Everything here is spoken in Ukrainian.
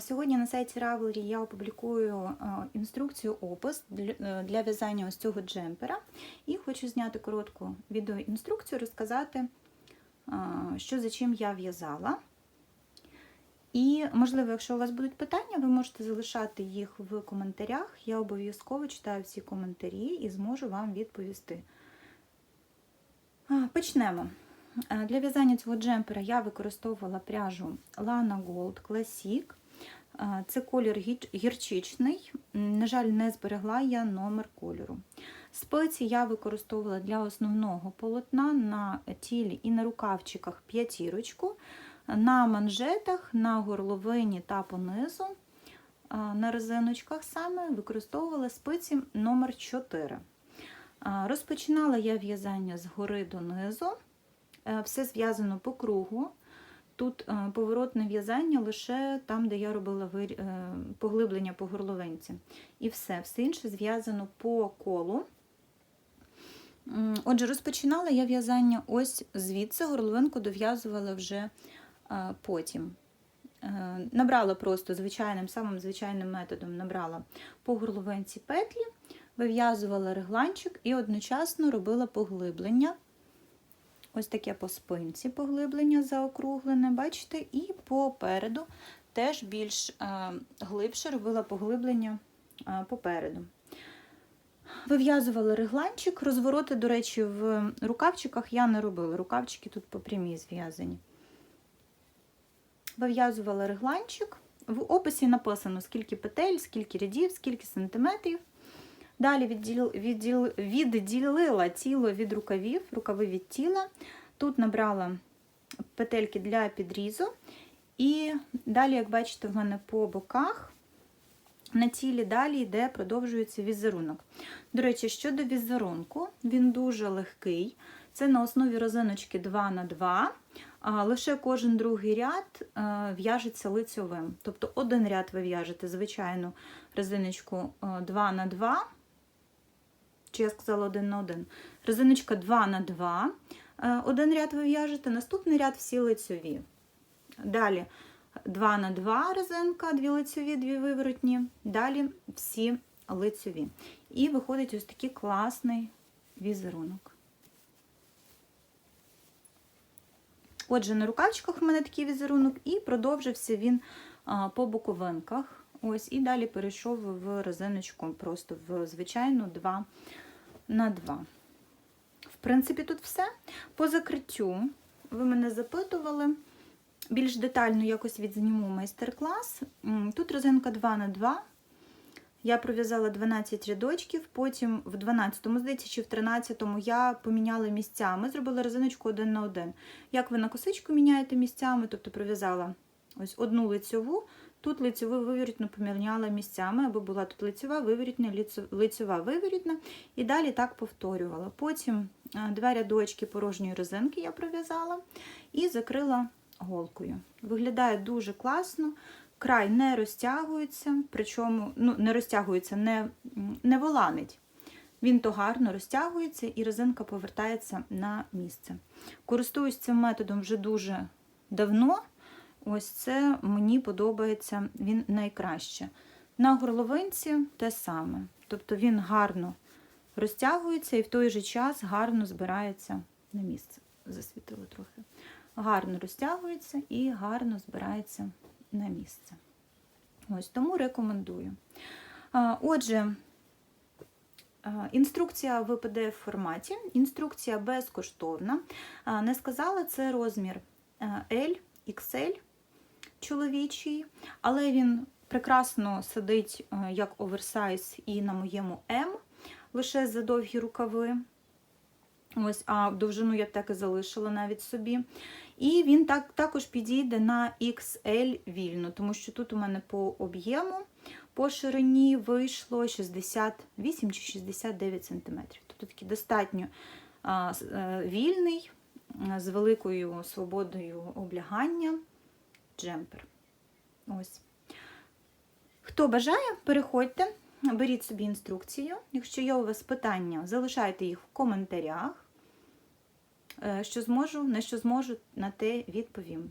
Сьогодні на сайті Ravelry я опублікую інструкцію опис для, е, в'язання ось цього джемпера. І хочу зняти коротку відеоінструкцію, розказати, що за чим я в'язала. І, можливо, якщо у вас будуть питання, ви можете залишати їх в коментарях. Я обов'язково читаю всі коментарі і зможу вам відповісти. Почнемо. Е, Для в'язання цього джемпера я використовувала пряжу Lana Gold Classic. Е, Це колір гірчичний. На жаль, не зберегла я номер кольору. Спеції я використовувала для основного полотна на тілі і на рукавчиках п'ятірочку, на манжетах, на горловині та понизу, е, на резиночках саме використовувала спиці номер 4. Е, Розпочинала я в'язання згори донизу. Е, Все зв'язано по кругу. Тут е, поворотне в'язання лише там, де я робила е, поглиблення по горловинці. І все, все інше зв'язано по колу. Отже, розпочинала я в'язання ось звідси, горловинку дов'язувала вже потім. Набрала просто звичайним, самим звичайним методом набрала по горловинці петлі, вив'язувала регланчик і одночасно робила поглиблення. Ось таке по спинці поглиблення заокруглене, бачите, і попереду теж більш е, глибше робила поглиблення е, попереду. Вив'язувала регланчик, розвороти, до речі, в рукавчиках я не робила. Рукавчики тут по прямій зв'язані. Вив'язувала регланчик. В описі написано, скільки петель, скільки рядів, скільки сантиметрів. Далі відділ, відділ, відділила тіло від рукавів, рукави від тіла. Тут набрала петельки для підрізу. І далі, як бачите, в мене по боках на тілі далі йде, продовжується візерунок. До речі, щодо візерунку, він дуже легкий. Це на основі розиночки 2 на 2 а лише кожен другий ряд е, в'яжеться лицьовим. Тобто один ряд ви в'яжете звичайну резиночку 2 на 2 чи я сказала 1 на 1. Резиночка 2 на 2. Е, Один ряд ви в'яжете, наступний ряд всі лицьові. Далі 2 на 2 резинка, дві лицьові, дві виворотні. Далі всі лицьові. І виходить ось такий класний візерунок. Отже, на рукавчиках в мене такий візерунок, і продовжився він по боковинках. Ось, і далі перейшов в резиночку, просто в звичайну 2 на 2. В принципі, тут все. По закриттю ви мене запитували. Більш детально якось відзніму майстер-клас. Тут резинка 2 на 2. Я пров'язала 12 рядочків, потім в 12-му, здається, чи в 13-му я поміняла місцями, зробила резиночку один на один. Як ви на косичку міняєте місцями, тобто пров'язала ось одну лицьову, тут лицьову виворітну поміняла місцями, аби була тут лицьова, виворітна, лицьо- лицьова, виворітна, і далі так повторювала. Потім е, два рядочки порожньої резинки я пров'язала і закрила голкою. Виглядає дуже класно. Край не розтягується, причому ну, не розтягується, не, не воланить. Він то гарно розтягується і резинка повертається на місце. Користуюсь цим методом вже дуже давно. Ось це мені подобається він найкраще. На горловинці те саме. Тобто він гарно розтягується і в той же час гарно збирається на місце. Засвітило трохи. Гарно розтягується і гарно збирається на місце. Ось тому рекомендую. Отже, інструкція в pdf форматі. Інструкція безкоштовна. Не сказала, це розмір L, XL чоловічий, але він прекрасно сидить як оверсайз і на моєму М, лише за довгі рукави. Ось, а довжину я так і залишила навіть собі. І він так, також підійде на XL вільно, тому що тут у мене по об'єму, по ширині вийшло 68 чи 69 см. Тобто такий достатньо а, е, вільний, а, з великою свободою облягання джемпер. Ось. Хто бажає, переходьте, беріть собі інструкцію. Якщо є у вас питання, залишайте їх в коментарях. Е, Що зможу, на що зможу, на те відповім.